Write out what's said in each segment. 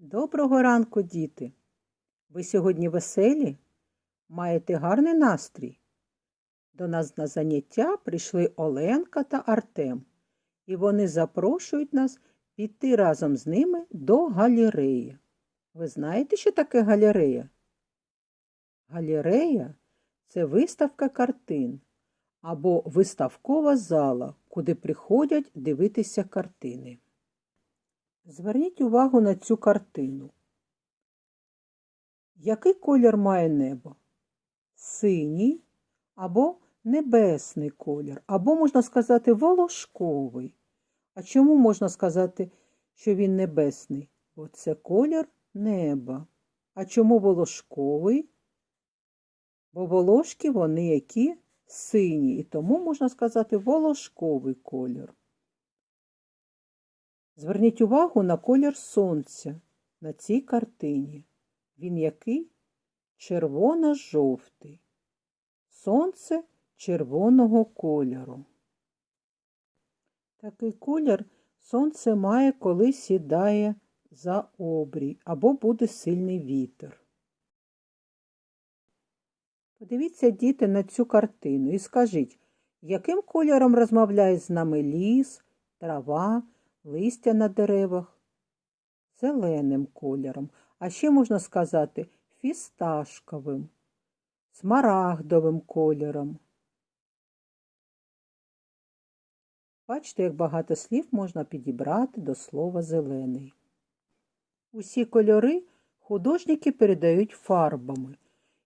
Доброго ранку, діти! Ви сьогодні веселі? Маєте гарний настрій? До нас на заняття прийшли Оленка та Артем, і вони запрошують нас піти разом з ними до галереї. Ви знаєте, що таке галерея? Галерея це виставка картин або виставкова зала, куди приходять дивитися картини. Зверніть увагу на цю картину. Який колір має небо? Синій або небесний колір, або, можна сказати, волошковий. А чому можна сказати, що він небесний? Бо це колір неба. А чому волошковий? Бо волошки вони які сині, і тому можна сказати волошковий колір. Зверніть увагу на колір сонця на цій картині. Він який? Червоно-жовтий. Сонце червоного кольору. Такий колір сонце має, коли сідає за обрій або буде сильний вітер. Подивіться, діти, на цю картину і скажіть, яким кольором розмовляє з нами ліс, трава, листя на деревах? Зеленим кольором, а ще можна сказати фісташковим, смарагдовим кольором. Бачите, як багато слів можна підібрати до слова зелений. Усі кольори художники передають фарбами,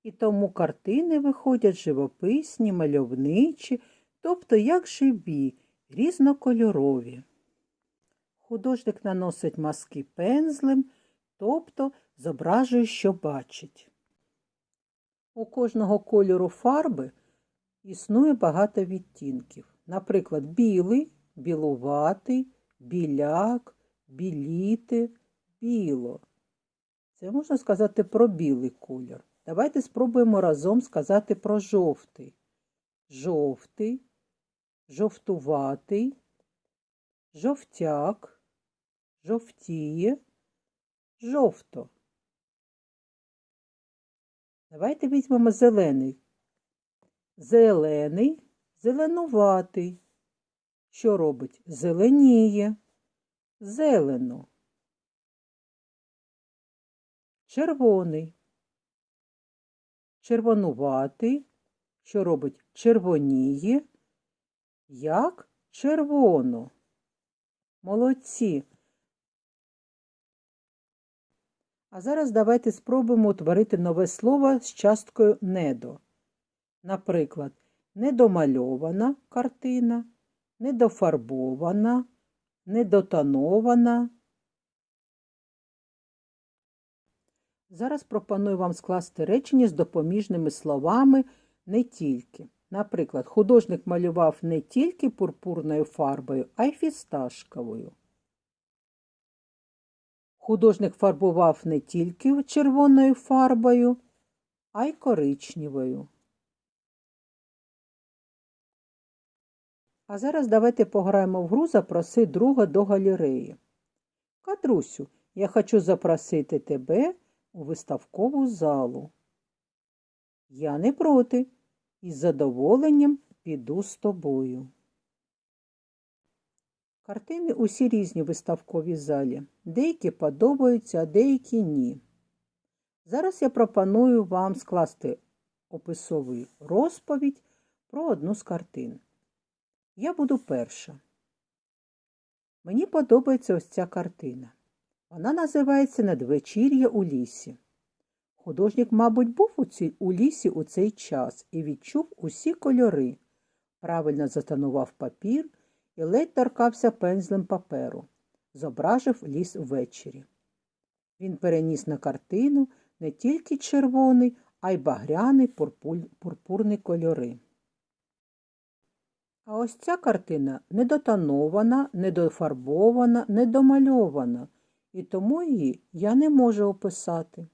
і тому картини виходять живописні, мальовничі, тобто як живі, різнокольорові. Художник наносить маски пензлем, тобто зображує, що бачить. У кожного кольору фарби існує багато відтінків. Наприклад, білий, білуватий, біляк, біліти, біло. Це можна сказати про білий колір. Давайте спробуємо разом сказати про жовтий. Жовтий, жовтуватий, жовтяк, жовтіє, жовто. Давайте візьмемо зелений. Зелений, зеленуватий. Що робить? Зеленіє, зелено. Червоний. Червонуватий. Що робить? Червоніє, як червоно. Молодці. А зараз давайте спробуємо утворити нове слово з часткою недо. Наприклад, недомальована картина, недофарбована, недотонована. Зараз пропоную вам скласти речення з допоміжними словами не тільки. Наприклад, художник малював не тільки пурпурною фарбою, а й фісташковою. Художник фарбував не тільки червоною фарбою, а й коричневою. А зараз давайте пограємо в гру Запроси друга до галереї. Катрусю, я хочу запросити тебе у виставкову залу. Я не проти і з задоволенням піду з тобою. Картини усі різні в виставковій залі. Деякі подобаються, а деякі ні. Зараз я пропоную вам скласти описову розповідь про одну з картин. Я буду перша. Мені подобається ось ця картина. Вона називається Надвечір'я у лісі. Художник, мабуть, був у, ці, у лісі у цей час і відчув усі кольори, правильно затонував папір і ледь торкався пензлем паперу, зображив ліс ввечері. Він переніс на картину не тільки червоний, а й багряний пурпурний кольори. А ось ця картина недотонована, недофарбована, недомальована, і тому її я не можу описати.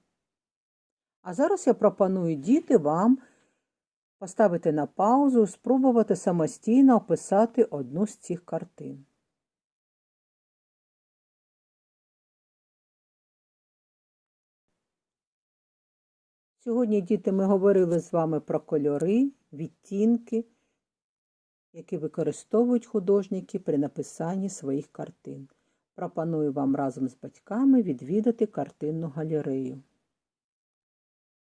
А зараз я пропоную діти вам поставити на паузу, спробувати самостійно описати одну з цих картин. Сьогодні, діти, ми говорили з вами про кольори, відтінки, які використовують художники при написанні своїх картин. Пропоную вам разом з батьками відвідати картинну галерею.